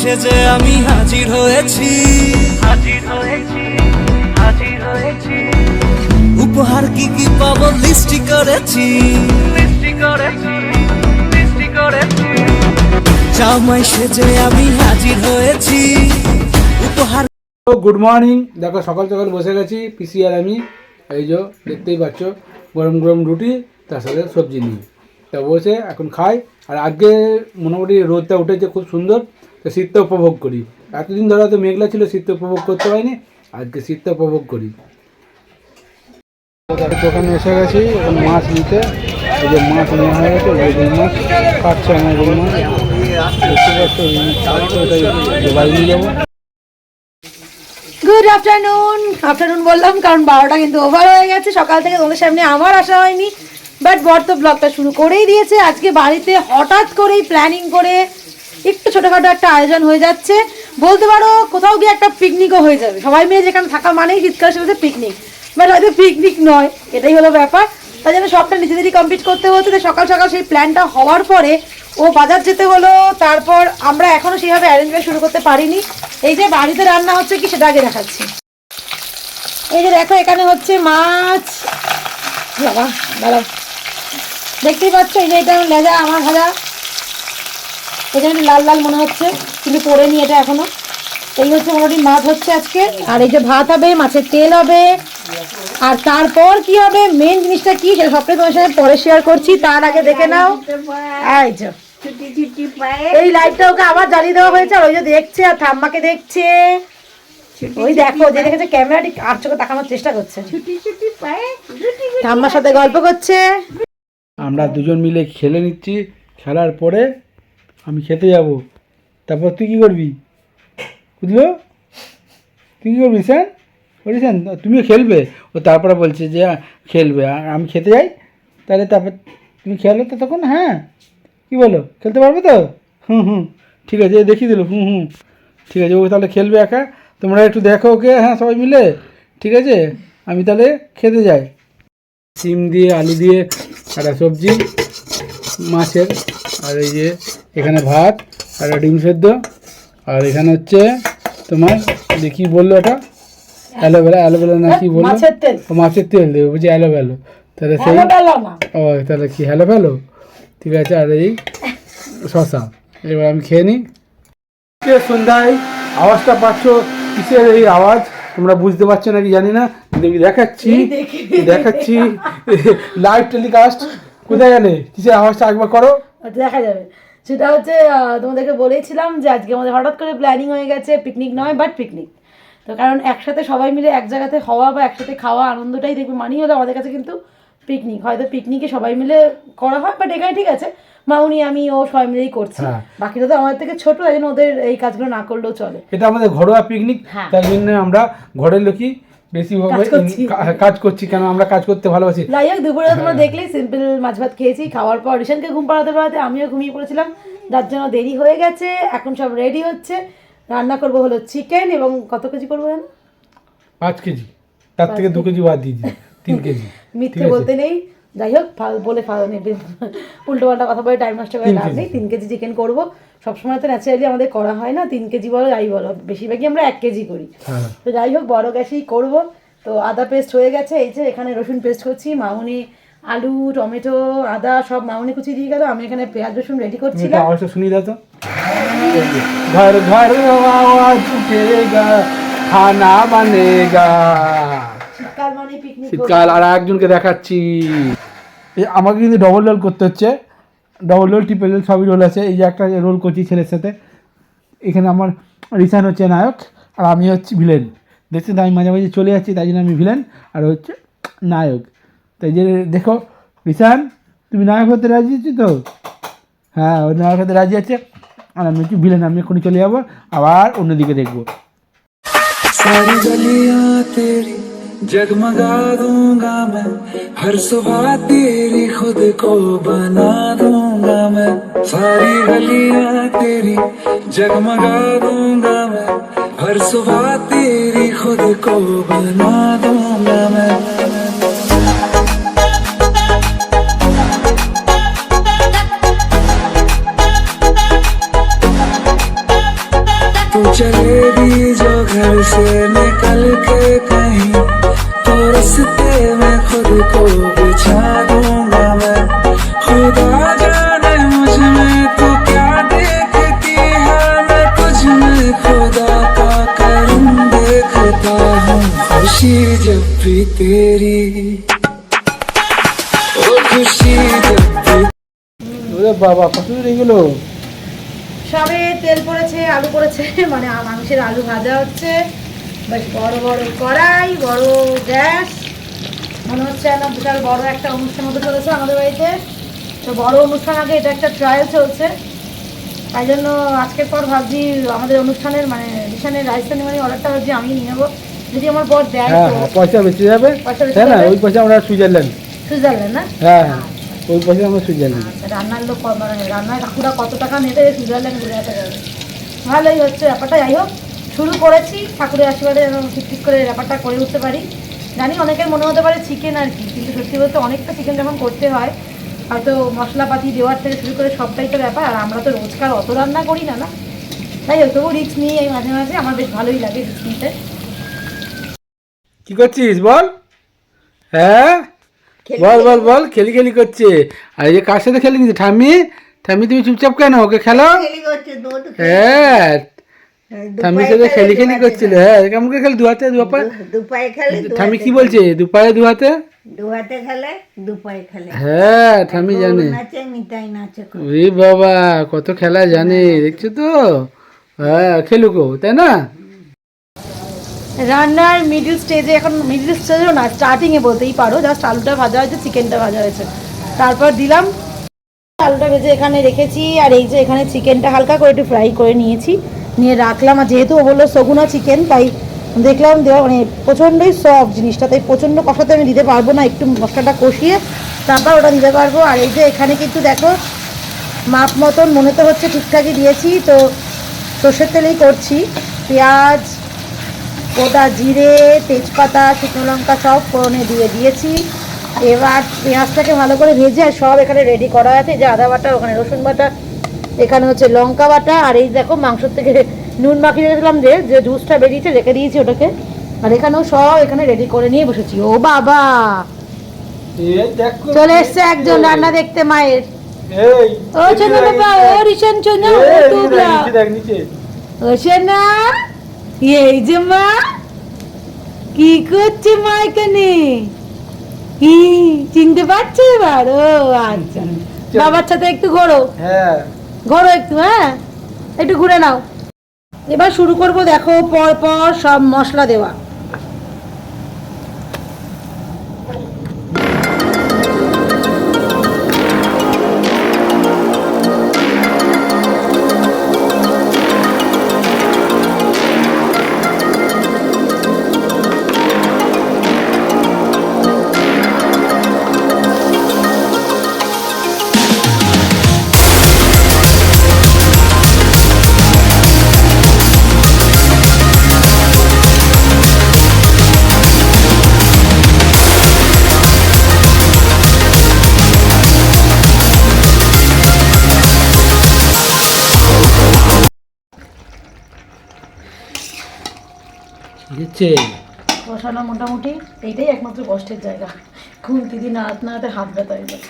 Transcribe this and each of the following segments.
সেজে আমি হাজির হয়েছি। হাজির হয়েছি হাজির হয়েছি। উপহার কি কি পাবো লিস্টি করেছি। জামাই সেজে আমি হাজির হয়েছি। উপহার গুড মর্নিং দেখো সকাল সকাল বসে গেছি পিসি আর আমি। এই যে দেখতেই পাচ্ছ গরম গরম রুটি তার সাথে সবজি নিয়ে। তা বসে এখন খাই। আর আজকে মোটামুটি রোদটা উঠেছে খুব সুন্দর। তো শীতটা উপভোগ করি। এতদিন ধরে তো মেঘলা ছিল শীতটা উপভোগ করতে পারিনি আজকে শীতটা উপভোগ করি। দোকানে এসে গেছি এখন মাছ নিতে। এই যে মাছ নেওয়া হয়ে গেছে বেগুন মাছ কাটছে আমার মাছ। বাড়ি নিয়ে যাব। গুড আফটারনুন আফটারনুন বললাম কারণ বারোটা কিন্তু ওভার হয়ে গেছে। সকাল থেকে তোমাদের সামনে আমার আসা হয়নি। বাট বর তো ব্লগটা শুরু করেই দিয়েছে। আজকে বাড়িতে হঠাৎ করেই প্ল্যানিং করে একটু ছোটোখাটো একটা আয়োজন হয়ে যাচ্ছে। বলতে পারো, কোথাও গিয়ে একটা পিকনিকও হয়ে যাবে। সবাই মিলে যেখানে থাকা মানেই শীতকাল সাথে পিকনিক বাট হয়তো পিকনিক নয়, এটাই হলো ব্যাপার। তাই জন্য সবটা নিজেদেরই কমপ্লিট করতে হচ্ছে। তো সকাল সকাল সেই প্ল্যানটা হওয়ার পরে ও বাজার যেতে হলো, তারপর আমরা এখনও সেইভাবে অ্যারেঞ্জমেন্ট শুরু করতে পারিনি। এই যে বাড়িতে রান্না হচ্ছে কি, সেটা আগে দেখাচ্ছি। এই যে দেখো, এখানে হচ্ছে মাছ। বাবা, দাঁড়াও। দেখতেই পাচ্ছ, এই যে এটা লেজা, আমার ভাজা। এই লাল লাল মনে হচ্ছে, কিন্তু পরে নি এটা এখনও। এই হচ্ছে মোটামুটি মাছ হচ্ছে আজকে। আর এই যে ভাত হবে, মাছের তেল হবে। আর তারপর কি হবে? মেন জিনিসটা কি সেটা সবটাই তোমার সাথে পরে শেয়ার করছি, তার আগে দেখে নাও। এই যে। এই লাইটটা ওকে আবার জ্বালিয়ে দেওয়া হয়েছে, আর ওই যে দেখছে, আর ঠাম্মাকে দেখছে। ওই দেখো, যে দেখেছে ক্যামেরাটি আর চোখে তাকানোর চেষ্টা করছে। ঠাম্মার সাথে গল্প করছে। আমরা দুজন মিলে খেলে নিচ্ছি, খেলার পরে আমি খেতে যাব। তারপর তুই কী করবি? বুঝলো? তুই কী করবি স্যার? বলেছেন তুমিও খেলবে। ও তারপরে বলছে যে আহ, খেলবে। আমি খেতে যাই। তাহলে তারপর তুমি খেলো তো তখন হ্যাঁ? কী বলো? খেলতে পারবে তো? হুম হুম। ঠিক আছে দেখিয়ে দিল। হুম হুম। ঠিক আছে ও তাহলে খেলবে একা। তোমরা একটু দেখো ওকে হ্যাঁ সবাই মিলে। ঠিক আছে? আমি তাহলে খেতে যাই। সিম দিয়ে আলু দিয়ে একটা সবজি মাছের আর এই যে এখানে ভাত আর ডিম সেদ্ধ। আর এখানে হচ্ছে তোমার দেখি বলল এটা অ্যালোভেরা অ্যালোভেরা না কি বলল? মাছের তেল। ও মাছের তেল দেবে বলছি অ্যালোভেলো। তাহলে সেই ও তাহলে কি হ্যালো ফেলো ঠিক আছে আর এই শশা এবার আমি খেয়ে নিই। কে সন্ধ্যায় আওয়াজটা পাচ্ছ? কিসের এই আওয়াজ? তোমরা বুঝতে পারছ নাকি? জানি না। দেখি দেখাচ্ছি। দেখাচ্ছি। লাইভ টেলিকাস্ট কোথায় গেলে কিসের আওয়াজটা একবার করো। দেখা যাবে। সেটা হচ্ছে তোমাদেরকে বলেছিলাম যে আজকে আমাদের হঠাৎ করে প্ল্যানিং হয়ে গেছে পিকনিক নয় বাট পিকনিক তো কারণ একসাথে সবাই মিলে এক জায়গাতে হওয়া বা একসাথে খাওয়া আনন্দটাই দেখবে মানেই হলো আমাদের কাছে কিন্তু পিকনিক হয়তো পিকনিকে সবাই মিলে করা হয় বাট এখানে ঠিক আছে মাউনি আমি ও সবাই মিলেই করছি হ্যাঁ। বাকিরা তো আমাদের থেকে ছোট তাই জন্য ওদের এই কাজগুলো না করলেও চলে এটা আমাদের ঘরোয়া পিকনিক হ্যাঁ। তাই জন্য আমরা ঘরের লোকই বেশিভাবে কাজ করছি। কেন? আমরা কাজ করতে ভালোবাসি। যাই হোক দুপুরে তোমরা দেখলেই সিম্পল মাছ ভাত খেয়েছি। খাওয়ার পর রিশানকে ঘুম পাড়াতে পাড়াতে আমিও ঘুমিয়ে পড়েছিলাম। যার জন্য দেরি হয়ে গেছে। এখন সব রেডি হচ্ছে। রান্না করব হলো চিকেন এবং কত কেজি করব জানো? পাঁচ কেজি। তার থেকে দু কেজি বাদ দিয়ে দিই। তিন কেজি। মিথ্যে বলতে নেই। যাই হোক বলে উল্টো পাল্টা কথা বলে টাইম নষ্ট করে লাভ নেই তিন কেজি চিকেন করব। সবসময় তো ন্যাচারালি আমাদের করা হয় না তিন কেজি বলো যাই বলো বেশিরভাগই আমরা এক কেজি করি। হ্যাঁ। তো যাই হোক বড় গ্যাসেই করব। তো আদা পেস্ট হয়ে গেছে এই যে এখানে রসুন পেস্ট করছি মাউনি আলু টমেটো আদা সব মাউনি কুচি দিয়ে গেল আমি এখানে পেঁয়াজ রসুন রেডি করছি আওয়াজটা শুনিয়ে দাও তো। ঘর ঘর আওয়াজ উঠেগা খানা বানেগা। শীতকাল মানে পিকনিক শীতকাল আর একজনকে দেখাচ্ছি। আমাকে কিন্তু ডবল রোল করতে হচ্ছে। ডবল রোল ট্রিপল রোল সবই রোল আছে। এই যে একটা রোল করছি ছেলের সাথে। এখানে আমার রিসান হচ্ছে নায়ক, আর আমি হচ্ছি ভিলেন দেখছেন তো, আমি মাঝে মাঝে চলে যাচ্ছি, তাই জন্য আমি ভিলেন আর হচ্ছে নায়ক। তাই যে দেখো, রিসান, তুমি নায়ক হতে রাজি আছি তো? হ্যাঁ ওই নায়ক হতে রাজি আছে। আর আমি হচ্ছে ভিলেন আমি এক্ষুনি চলে যাব, আবার অন্যদিকে দেখব। जगमगा दूँगा मैं। हर सुबह तेरी खुद को बना दूँगा मैं। सारी गलियाँ तेरी जगमगा दूँगा मैं। हर सुबह तेरी खुद को बना दूँगा मैं। तू चलेगी जो घर से निकल के कहीं रस्ते में खुद को बिछा दूंगा मैं खुदा जाने मुझ में तू क्या देखती है मैं तुझ में खुदा का करम देखता हूँ खुशी जब भी तेरी ओ खुशी जब भी ওরে বাবা কত দূর এগুলো সবে তেল পড়েছে আলু পড়েছে মানে আ- মাংসের আলু ভাজা হচ্ছে বেশ বড় বড় কড়াই বড় গ্যাস। মনে হচ্ছে যেন বিশাল বড় একটা অনুষ্ঠান হতে চলেছে আমাদের বাড়িতে। তো বড় অনুষ্ঠান আগে এটা একটা ট্রায়াল চলছে। তাই জন্য আজকের পর ভাবছি আমাদের অনুষ্ঠানের মানে রিসানের রাজস্থানি মানে অর্ডারটা ভাবছি আমি নিয়ে নেব। যদি আমার বর দেয় হ্যাঁ হ্যাঁ পয়সা বেঁচে যাবে। পয়সা না ওই পয়সা আমরা সুইজারল্যান্ড। সুইজারল্যান্ড না? হ্যাঁ হ্যাঁ ওই পয়সা আমরা সুইজারল্যান্ড আচ্ছা, রান্নার লোক মানে রান্নার কাকুরা কত টাকা নেবে সুইজারল্যান্ড ঘুরে আসা যাবে। ভালোই হচ্ছে ব্যাপারটা যাই হোক। শুরু করেছি ঠাকুরের আশীর্বাদে যেন ঠিক ঠিক করে ব্যাপারটা করে উঠতে পারি। জানি অনেকের মনে হতে পারে চিকেন আর কি কিন্তু সত্যি বলতে অনেকটা চিকেন যখন করতে হয় হয়তো মশলাপাতি দেওয়ার থেকে শুরু করে সবটাই তো ব্যাপার আর আমরা তো রোজকার অত রান্না করি না না। তাই হোক তবু রিক্স নিয়ে এই মাঝে মাঝে আমার বেশ ভালোই লাগে রিক্স নিতে। কি করছিস বল? হ্যাঁ? বল বল বল খেলি খেলি করছে। আর এই যে কার সাথে খেলি নিচ্ছে ঠাম্মি? ঠাম্মি তুমি চুপচাপ কেন? ওকে খেলো। হ্যাঁ। সাথে খেলি খেলি করছিল হ্যাঁ কেমন করে খেলি খেলে কি বলছে খেলে খেলে। হ্যাঁ জানে। নাচে নাচে ওরে বাবা কত খেলা জানে দেখছ তো? হ্যাঁ খেলুকো তাই না? রান্নার মিডিল স্টেজে এখন মিডিল স্টেজেও না স্টার্টিংয়ে বলতেই পারো জাস্ট আলুটা ভাজা হয়েছে চিকেনটা ভাজা হয়েছে। তারপর দিলাম আলুটা ভেজে এখানে রেখেছি আর এই যে এখানে চিকেনটা হালকা করে একটু ফ্রাই করে নিয়েছি। নিয়ে রাখলাম। আর যেহেতু ও বলল সগুনা চিকেন তাই দেখলাম দেওয়া মানে প্রচণ্ডই সফট জিনিসটা, তাই প্রচণ্ড কষাতে আমি দিতে পারব না, একটু মশলাটা কষিয়ে তারপর ওটা দিতে পারব। আর এই যে এখানে কিন্তু দেখো, মাপ মতন মনে তো হচ্ছে ঠিকঠাকই দিয়েছি। তো সর্ষের তেলেই করছি। পেঁয়াজ, গোটা জিরে, তেজপাতা, শুকনো লঙ্কা সব ফোড়নে দিয়ে দিয়েছি। এবার পেঁয়াজটাকে ভালো করে ভেজে সব এখানে রেডি করা আছে। যে আদা বাটা, ওখানে রসুন বাটা এখানে হচ্ছে লঙ্কা বাটা আর এই দেখো মাংসর থেকে নুন মাখিয়ে রেখেছিলাম যে যে জুসটা বেরিয়েছে রেখে দিয়েছি ওটাকে। আর এখানেও সব এখানে রেডি করে নিয়ে বসেছি। ও বাবা! চলে এসছে একজন রান্না দেখতে মায়ের। এই ও চন্দ্র বাবা ও রিশান চন্দ্র ও টুবলা ও সোনা এই যে মা কি করছে মা এখানে? কি চিনতে পারছ এবার? ও আচ্ছা। বাবার সাথে একটু ঘোরো। হ্যাঁ। ঘোরো একটু হ্যাঁ? একটু ঘুরে নাও। এবার শুরু করব দেখো পর পর সব মশলা দেওয়া। দিচ্ছে বসানো মোটামুটি এইটাই একমাত্র কষ্টের জায়গা। খুন্তি দিয়ে নাড়াতে নাড়াতে হাত ব্যথা হয়ে যায়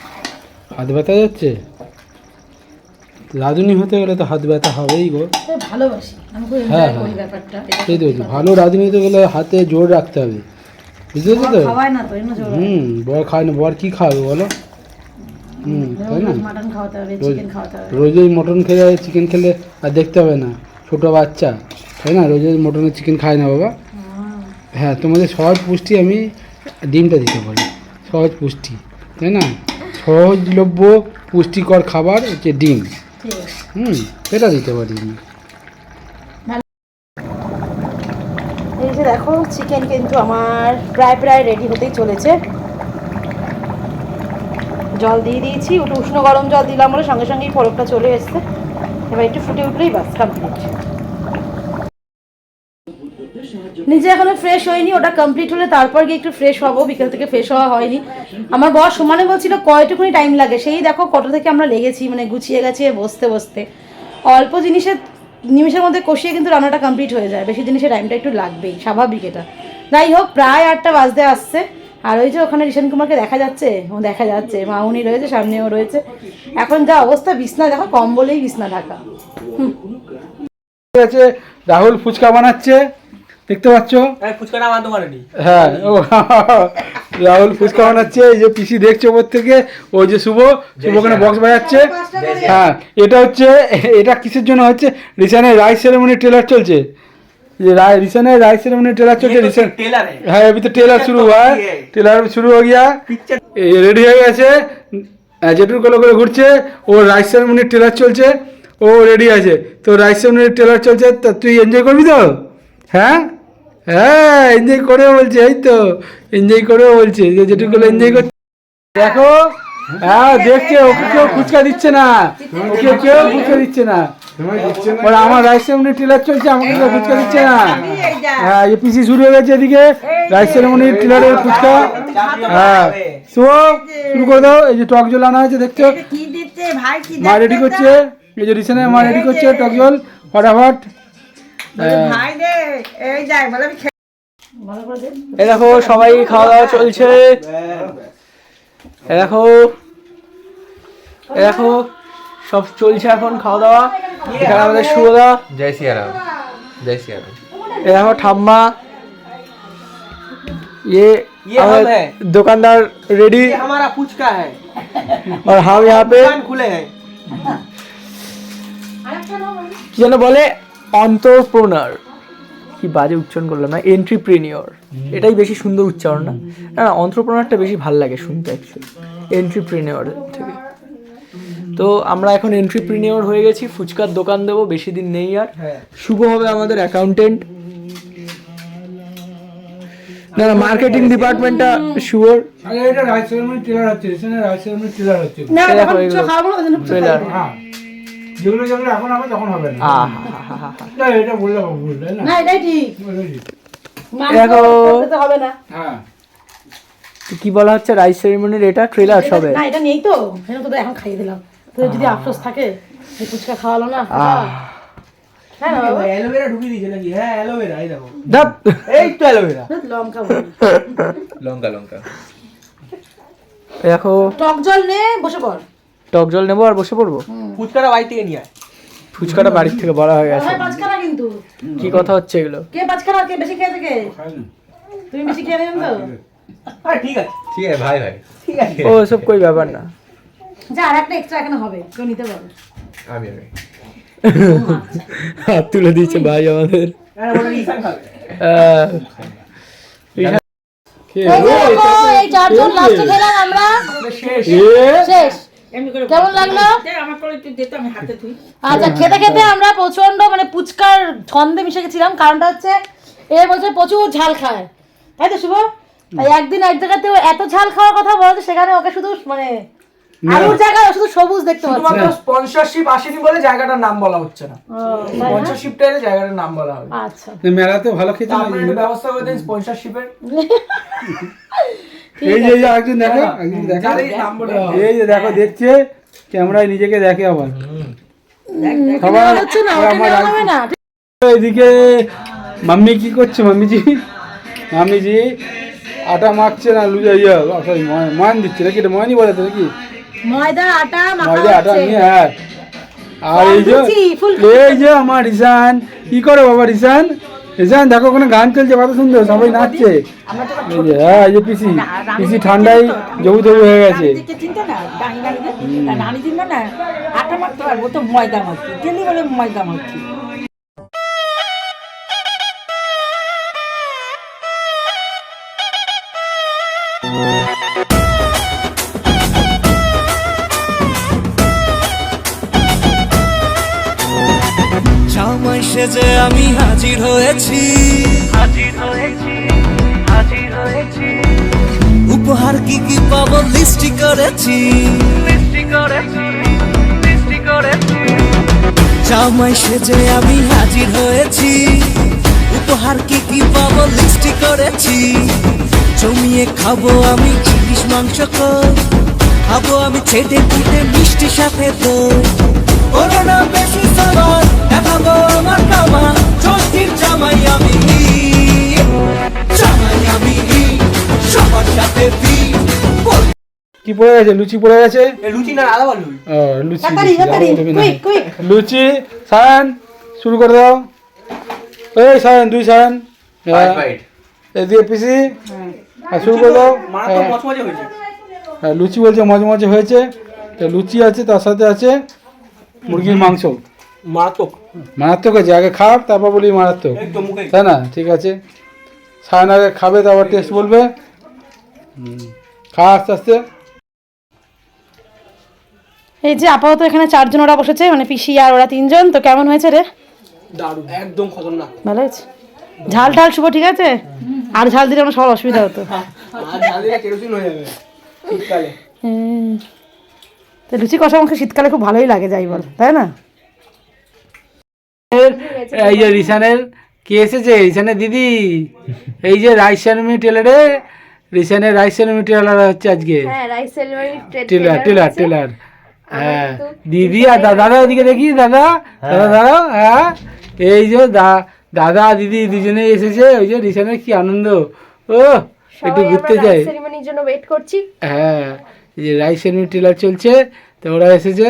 হাত ব্যথা যাচ্ছে? রাঁধুনি হতে গেলে তো হাত ব্যথা হবেই গো। ভালোবাসি। হ্যাঁ, হ্যাঁ। সেই তো ভালো রাঁধুনি হতে গেলে হাতে জোর রাখতে হবে। বুঝতে পেরেছ তো? না হুম বর খায় না। বর কি খাবে বলো? হুম তাই না? রোজ রোজ মটন খেলে চিকেন খেলে আর দেখতে হবে না। ছোট বাচ্চা তাই না? রোজ রোজ মটনের চিকেন খায় না বাবা। হ্যাঁ তোমাদের সহজ পুষ্টি আমি ডিমটা দিতে পারি। সহজ পুষ্টি, তাই না? সহজলভ্য পুষ্টিকর খাবার হচ্ছে ডিম। হুম, সেটা দিতে পারি আমি। এই যে দেখো চিকেন কিন্তু আমার প্রায় প্রায় রেডি হতেই চলেছে। জল দিয়ে দিয়েছি উষ্ণ গরম জল দিলাম বলে সঙ্গে সঙ্গেই ফোড়কটা চলে এসছে। এবার একটু ফুটে উঠলেই বাস কমপ্লিট নিজে এখনও ফ্রেশ হয়নি, ওটা কমপ্লিট হলে তারপর গিয়ে একটু ফ্রেশ হব, বিকেল থেকে ফ্রেশ হওয়া হয়নি। আমার বস সমানে বলছিল, কয়টুকুনি টাইম লাগে? সেই দেখো কত থেকে আমরা লেগেছি মানে গুছিয়ে গেছিয়ে বসতে বসতে। অল্প জিনিসের, নিমিষের মধ্যে কষিয়ে কিন্তু রান্নাটা কমপ্লিট হয়ে যায়, বেশি জিনিসের টাইমটা একটু লাগবেই, স্বাভাবিক এটা। যাই হোক, প্রায় আটটা বাজতে আসছে, আর ওই যে ওখানে রিশান কুমারকে দেখা যাচ্ছে, ও দেখা যাচ্ছে মা উনি রয়েছে, সামনেও রয়েছে। এখন যা অবস্থা, বিছনা দেখো, কম্বলেই বিছনা ঢাকা। রাহুল ফুচকা বানাচ্ছে। দেখতে পাচ্ছ? হ্যাঁ ও রাহুল ফুচকা বানাচ্ছে এই যে পিসি দেখছে ওপর থেকে ওই যে শুভ শুভ ওখানে বক্স বাজাচ্ছে। হ্যাঁ, হ্যাঁ এটা হচ্ছে এটা কিসের জন্য হচ্ছে? রিসানের রাইস সেরেমনি ট্রেলার চলছে। যে রায় रिसन রাইস সেরেমনি ট্রেলার চলছে टेलर হ্যাঁ रिसन তো ট্রেলার শুরু হয়। ট্রেলার শুরু হয়ে গিয়া রেডি হয়ে গেছে। যেটুকু কলো করে ঘুরছে ও রাইস সেরেমনি টেলার চলছে ও রেডি আছে। তো রাইস সেরেমনি ট্রেলার চলছে তা তুই এনজয় করবি তো? হ্যাঁ? হ্যাঁ এনজয় করে বলছে এই তো এনজয় করেও বলছে যে কোলো এনজয় করছে দেখো হ্যাঁ দেখছে ওকে কেউ ফুচকা দিচ্ছে না ওকে কেউ ফুচকা দিচ্ছে না। বলে আমার রাইস সেরেমনির ট্রেলার চলছে আমাকে কেউ ফুচকা দিচ্ছে না। হ্যাঁ এই পিসি শুরু হয়ে গেছে এদিকে রাইস সেরেমনির ট্রেলারের ফুচকা। হ্যাঁ শুভ শুরু করে দাও এই যে টক জল আনা হয়েছে দেখছ? মা রেডি করছে এই যে রিসেন্ট মা রেডি করছে টক জল ফটাফট। ভাই রে এই যাই বলে আমি এই দেখো সবাই খাওয়া দাওয়া চলছে এই দেখো এই দেখো সব চলছে এখন খাওয়া দাওয়া এখানে আমাদের সুদা जय सिया राम जय सिया राम এই দেখো ঠাম্মা ये हमारे दुकानदार रेडी हमारा फुचका है और हम यहाँ पे खुले हैं কি যেন বলে অন্তরপ্রনার কি বাজে উচ্চারণ করলাম না এন্ট্রিপ্রেনিয়র এটাই বেশি সুন্দর উচ্চারণ না? না না অন্ত্রপ্রনারটা বেশি ভালো লাগে শুনতে অ্যাকচুয়ালি এন্ট্রিপ্রেনিয়র থেকে। তো আমরা এখন এন্ট্রিপ্রিনিয়র হয়ে গেছি ফুচকার দোকান দেবো বেশি দিন নেই আর। শুভ হবে আমাদের অ্যাকাউন্টেন্ট না না মার্কেটিং ডিপার্টমেন্টটা আরে এটা রাইস ট্রেলার হচ্ছে রাইস ট্রেলার হচ্ছে। যেগুলো যেগুলো এখন হবে না। এটা বললে না? না এটাই ঠিক। হ্যাঁ। কি বলা হচ্ছে রাইস সেরিমনির এটা? ট্রেলার সবে না এটা নেই তো। সেটা তো এখন খাইয়ে দিলাম। তো যদি আফসোস থাকে যে ফুচকা খাওয়ালো না হ্যাঁ অ্যালোভেরা ঢুকিয়ে দিয়ে নাকি? হ্যাঁ অ্যালোভেরা এই দেখো। এই তো অ্যালোভেরা লঙ্কা লঙ্কা লঙ্কা। দেখো। টক জল নে বসে পড়। টক জল নেব আর বসে পড়ব? ফুচকাটা বাড়ি থেকে নিয়ে আয়। ফুচকাটা বাড়ির থেকে বলা হয়ে গেছে। কি কথা হচ্ছে এগুলো? কে পাঁচখানা কে বেশি খেয়ে তুমি বেশি খেয়ে নেন তো? ভাই ভাই। ব্যাপার না। হাত তুলে ভাই আমাদের। হ্যাঁ, হ্যাঁ। শেষ। কেমন লাগল? আচ্ছা খেতে খেতে আমরা প্রচণ্ড মানে পুচকার ছন্দে মিশে গেছিলাম কারণটা হচ্ছে এর বছর প্রচুর ঝাল খায়। তাই তো শুভ? তাই একদিন এক জায়গাতে এত ঝাল খাওয়ার কথা বলছে সেখানে ওকে শুধু মানে আলুর জায়গায় শুধু সবুজ দেখতে পাচ্ছে। স্পন্সরশিপ আসেনি বলে জায়গাটার নাম বলা হচ্ছে না। স্পন্সরশিপটা এলে জায়গাটার নাম বলা হবে। আচ্ছা। মেলাতে ভালো খেতে ব্যবস্থা করে দিন স্পন্সরশিপের এই যে এই যে একজন দেখো একজন দেখো। হবে। এই যে দেখো দেখছে ক্যামেরায় নিজেকে দেখে আবার। সবার এদিকে মাম্মি কি করছে মাম্মিজি? মাম্মিজি আটা মাখছে না লুজা ইয়ে সরি ময়ান দিচ্ছে নাকি এটা ময়ানই বলে তো নাকি? ময়দা আটা ময়দা আটা নিয়ে হ্যাঁ। আর এই যে এই যে আমার রিসান কি করে বাবা রিসান রিসান দেখো ওখানে গান চলছে, কত সুন্দর, সবাই নাচছে। হ্যাঁ এই যে পিসি পিসি ঠান্ডায় জবু জবু হয়ে গেছে। চিন্তা না? ডাঙি ডাঙি রানী চিন্তা না, আটা মারতে পারব, তো ময়দা মারছি, ডেলি বলে ময়দা মারছি। সেজে আমি হাজির হয়েছি। হাজির হয়েছি হাজির হয়েছি। উপহার কি কি পাবো লিস্টি করেছি। মিষ্টি করেছি মিষ্টি করেছি। জামাই সেজে আমি হাজির হয়েছি। উপহার কি কি পাবো লিস্টি করেছি। জমিয়ে খাব আমি ইলিশ মাংস খাব আমি ছেটে পুটে মিষ্টি সাথে দই করোনা বেশি সবার দেখাবো আমার কামা। ষষ্ঠীর জামাই আমি জামাই আমি সবার সাথে কি পড়ে গেছে? লুচি পড়ে গেছে? লুচি না ও লুচি সায়ন শুরু করে দাও। এই সায়ন দুই সায়ন. এদিকে পিসি আর শুরু করে দাও। হয়েছে। হ্যাঁ লুচি বলছে মজা মজা হয়েছে লুচি আছে তার সাথে আছে। মুরগির মাংস। মারাত্মক। মারাত্মক আছে আগে খাও তারপর বলি মারাত্মক। তাই না? ঠিক আছে। সায়ন আগে খাবে তারপর টেস্ট বলবে। খা আস্তে আস্তে। এই যে আপাতত এখানে চারজন ওরা বসেছে মানে পিসি আর ওরা তিনজন তো কেমন হয়েছে রে? দারুণ। একদম খতরনাক। ভালো হয়েছে? ঝাল ঠাল শুভ ঠিক আছে? আর ঝাল দিলে আমার সবার অসুবিধা হতো। আর ঝাল দিলে কেরোসিন হয়ে যাবে। শীতকালে। হুম। তো লুচি কষা মাংস শীতকালে খুব ভালোই লাগে যাই বল তাই না? এই যে রিসানের কে এসেছে? রিসানের দিদি। এই যে রাইসানমি টেলারে রিসানের রাইসানমি টেলার হচ্ছে আজকে। হ্যাঁ রাইস টেলার টেলার টেলার হ্যাঁ দিদি আর দাদা দাদা ওদিকে দেখি দাদা দাদা দাদা হ্যাঁ। এই যে দাদা দিদি দুজনে এসেছে ওই যে রিসানের কি আনন্দ। ও একটু ঘুরতে যাই। সেরিমনির জন্য ওয়েট করছি। হ্যাঁ। এই যে রাইসানমি টেলার চলছে তো ওরা এসেছে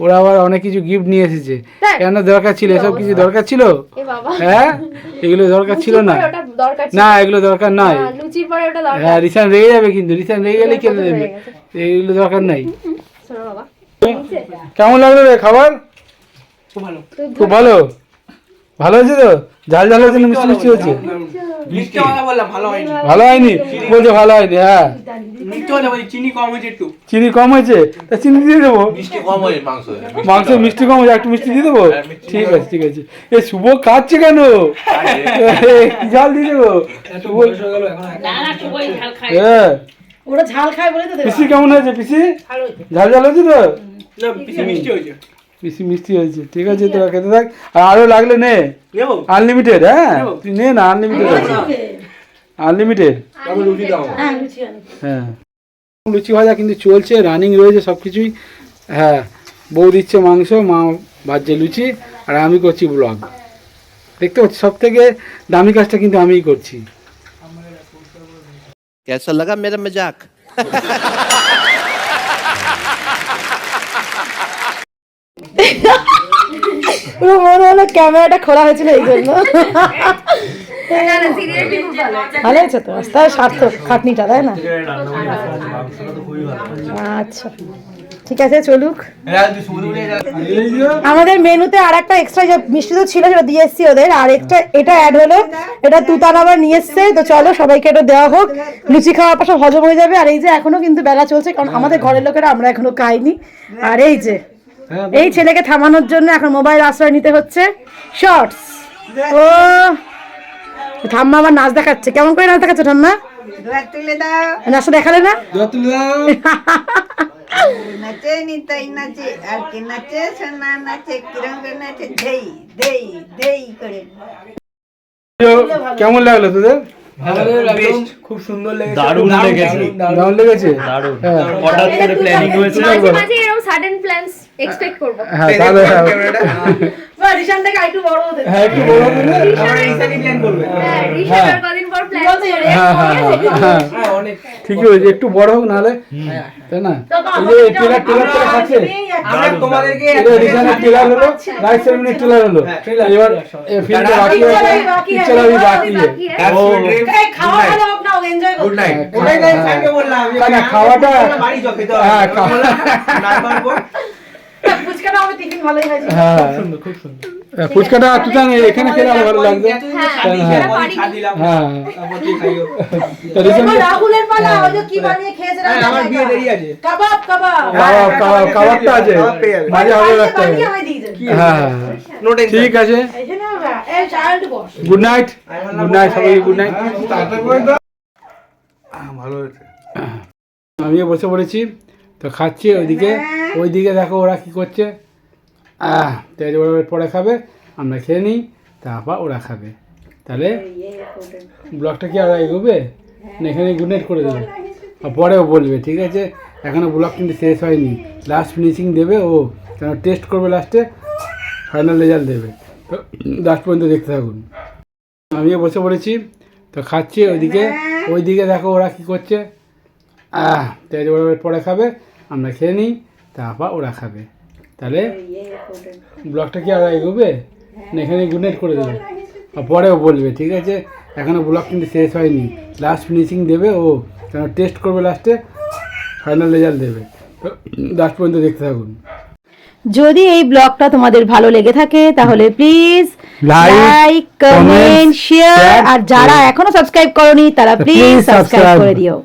ওরা আবার অনেক কিছু গিফট নিয়ে এসেছে? কেন দরকার ছিল? এসব কিছু দরকার ছিল? হ্যাঁ? এগুলো দরকার ছিল না। না এগুলো দরকার নাই। লুচির পরে ওটা দরকার। হ্যাঁ রিসান রেগে যাবে কিন্তু রিসান রেগে গেলে কেন দেবে? এগুলো দরকার নাই। কেমন লাগল রে খাবার? খুব ভালো। খুব ভালো? ভালো হয়েছে তো? ঝাল ঝাল হয়েছে মিষ্টি মিষ্টি হয়েছে? ভালো হয়নি। বলছে ভালো হয়নি হ্যাঁ। মিষ্টি হলে বলছি চিনি কম হয়েছে চিনি তা চিনি দিয়ে দেবো? মিষ্টি কম হয়েছে মাংস মিষ্টি কম হয়েছে। একটু মিষ্টি দিয়ে দেবো? ঠিক আছে ঠিক আছে। এ শুভ কাটছে কেন? কি ঝাল দিয়ে দেবো? হ্যাঁ ওরা ঝাল খায় বলে তো পিসি কেমন হয়েছে পিসি? ঝাল ঝাল হয়েছে তো? মিষ্টি হয়েছে। বেশি মিষ্টি হয়েছে ঠিক আছে তোরা খেতে থাক আর আরো লাগলে নে নেবো আনলিমিটেড হ্যাঁ তুই নে না আনলিমিটেড আছে আনলিমিটেড আমি রুটি দাও হ্যাঁ লুচি আনো। হ্যাঁ লুচি ভাজা কিন্তু চলছে রানিং রয়েছে সব কিছুই হ্যাঁ বউ দিচ্ছে মাংস মা ভাজছে লুচি আর আমি করছি ব্লগ দেখতে পাচ্ছি সব থেকে দামি কাজটা কিন্তু আমিই করছি कैसा लगा मेरा मजाक পুরো মনে হলো ক্যামেরাটা খোলা হয়েছিল এই জন্য। ভালো হয়েছে তো? তাই সার্থক খাটনিটা, তাই না? আচ্ছা। ঠিক আছে, চলুক। আমাদের মেনুতে আর একটা এক্সট্রা যে মিষ্টি তো ছিল সেটা দিয়ে এসছি ওদের। আর একটা, এটা অ্যাড হলো। এটা তুতান আবার নিয়ে এসছে। তো চলো, সবাইকে এটা দেওয়া হোক। লুচি খাওয়ার পর সব হজম হয়ে যাবে। আর এই যে এখনও কিন্তু বেলা চলছে, কারণ আমাদের ঘরের লোকেরা আমরা এখনও খাইনি। আর এই যে এই ছেলেকে থামানোর জন্য এখন মোবাইল আশ্রয় নিতে হচ্ছে। শর্টস ও ঠাম্মা আবার নাচ দেখাচ্ছে। কেমন করে নাচ দেখাচ্ছে ঠাম্মা? নাচটা দেখালে না? নাচে নিতাই নাচে আর কে নাচে সোনা নাচে কিরম করে নাচে দেই দেই দেই করে। কেমন লাগল তোদের? খুব সুন্দর লেগেছে। দারুণ লেগেছে। দারুণ লেগেছে? দারুণ। হঠাৎ করে প্ল্যানিং হয়েছে। মাঝে মাঝে এরকম সাডেন প্ল্যানস এক্সপেক্ট করব। হ্যাঁ তাহলে হ্যাঁ। বা রিশান থেকে আরেকটু বড় হতে হ্যাঁ একটু বড় করে আমরা এইখানেই প্ল্যান করবে। হ্যাঁ ঋষাদ আর কদিন পর প্ল্যান বলতে হ্যাঁ হ্যাঁ হ্যাঁ হ্যাঁ। হ্যাঁ অনেক। ঠিকই হয়েছে একটু বড় হোক নাহলে তাই না? এই যে টেলার টেলার করে খাচ্ছে আমরা তোমাদেরকে এটা রিজানের টেলার হলো রাইট সেরেমনি টেলার হলো। এবার ফিল্মটা বাকি है খাওয়া ভালো এনজয় গুড নাইট আমি বললাম। খাওয়াটা- যাও হ্যাঁ, খাওয়া- ফুচকাটা হয়েছে। হ্যাঁ। ফুচকাটা এখানে খেলে ভালো হ্যাঁ হ্যাঁ, দেরি আছে। কাবাবটা। মাঝে হবে। হ্যাঁ। ঠিক আছে। গুড নাইট গুড নাইট সবাইকে গুড নাইট ভালো হয়েছে। আমিও বসে পড়েছি। তো খাচ্ছি ওইদিকে ওইদিকে দেখো ওরা কি করছে। আহ তেজ ওরা পরে খাবে আমরা খেয়ে নিই তারপর ওরা খাবে। তাহলে ব্লগটা কি আর এগোবে? না এখানে গুনেট করে দেবে। আর পরেও বলবে ঠিক আছে? এখনও ব্লগ কিন্তু শেষ হয়নি। লাস্ট ফিনিশিং দেবে ও কেন টেস্ট করবে লাস্টে ফাইনাল রেজাল্ট দেবে। তো লাস্ট পর্যন্ত দেখতে থাকুন। আমিও বসে পড়েছি। তো খাচ্ছি ওইদিকে। ওইদিকে দেখো ওরা কী করছে। আহ তেজ ওরা পরে খাবে। আমরা খেয়ে নিই তারপর ওরা খাবে। তাহলে ব্লগটা কি আর এগোবে? না এখানে গুড নাইট করে দেবে। আর পরেও বলবে ঠিক আছে? এখনও ব্লগ কিন্তু শেষ হয়নি। লাস্ট ফিনিশিং দেবে ও কেন টেস্ট করবে লাস্টে ফাইনাল রেজাল্ট দেবে। তো লাস্ট পর্যন্ত দেখতে থাকুন। যদি এই ব্লগটা তোমাদের ভালো লেগে থাকে তাহলে প্লিজ লাইক কমেন্ট শেয়ার আর যারা এখনও সাবস্ক্রাইব করনি তারা প্লিজ সাবস্ক্রাইব করে দিও।